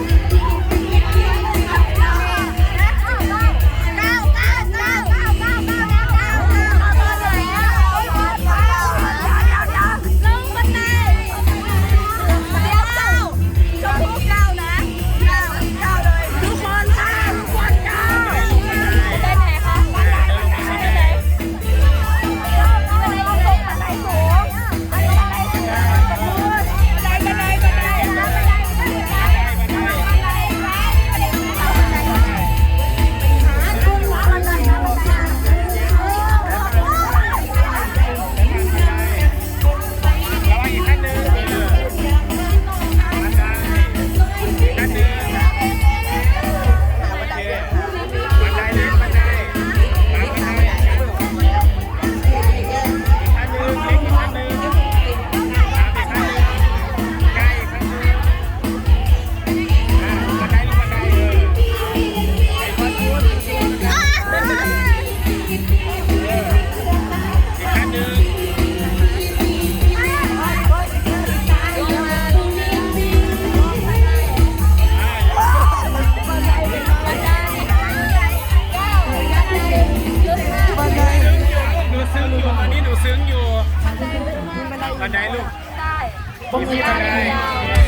Thank you. ันไดลูก ใช่ ผมมีทางยาว